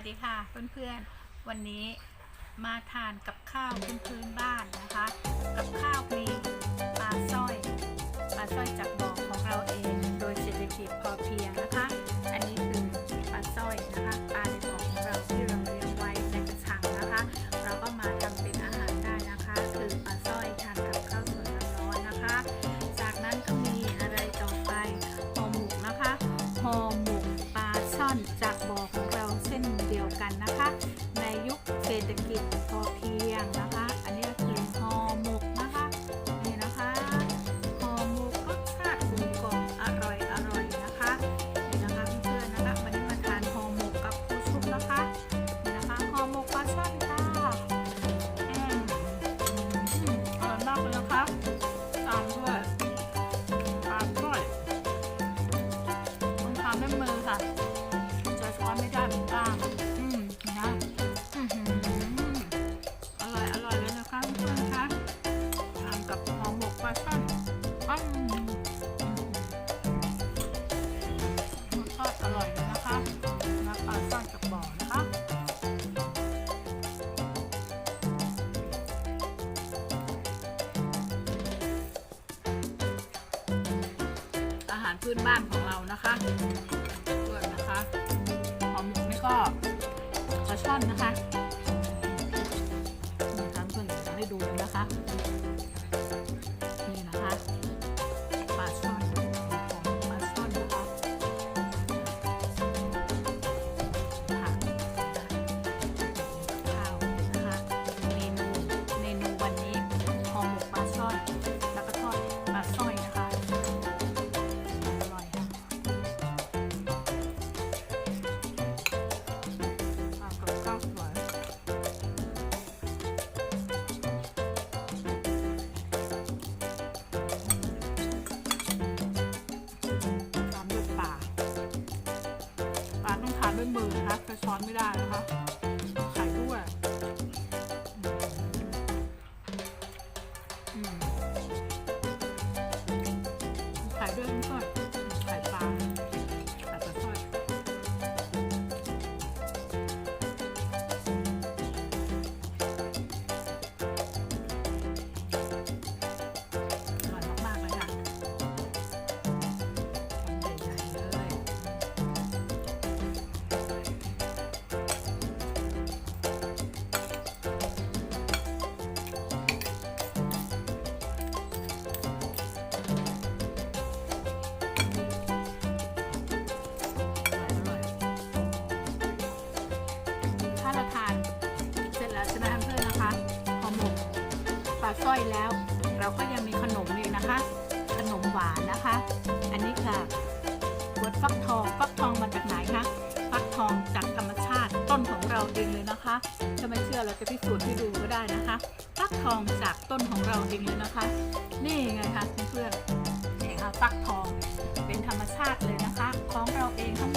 วัสดีค่ะเพื่อนๆ วันนี้มาทานกับข้าวพื้นพื้นบ้านนะคะ กับข้าวมีปลาสร้อยปลาสร้อยจากบ่อของเราเองโดยเศรษฐกิจพอเพียงนะคะ อันนี้คือปลาสร้อยนะคะปลาในบ่อของเราที่เราเลี้ยงไว้ในกระชังนะคะ เราก็มาทำเป็นอาหารได้นะคะ คือปลาสร้อยทานกับข้าวสวยร้อนๆนะคะ จากนั้นก็มีอะไรต่อไปห่อหมกนะคะห่อหมกปลาช่อนจากบ่อของ เดียวกันนะคะ ในยุคเศรษฐกิจพอเพียงนะคะ อ้อมรสชาติอร่อยเลยนะคะนะปลาช่อนจากบ่อนะคะอาหารพื้นบ้านของเรานะคะด้วยนะคะหอมหมกนี่ก็ปลาช่อนนะคะนี่ทางเพื่อนจะให้ดูเลยนะคะ ช้ช้อนไม่ได้นะคะ ลาสร้อยแล้ว เราก็ยังมีขนมอีกนะคะ ขนมหวานนะคะ อันนี้ค่ะบดฟักทองฟักทองมาจากไหนคะฟักทองจากธรรมชาติต้นของเราเองเลยนะคะถ้าไม่เชื่อเราจะพิสูจน์ให้ดูก็ได้นะคะ ฟักทองจากต้นของเราเองเลยนะคะ นี่ไงคะเพื่อนๆนี่ค่ะฟักทองเป็นธรรมชาติเลยนะคะ ของเราเองทั้ง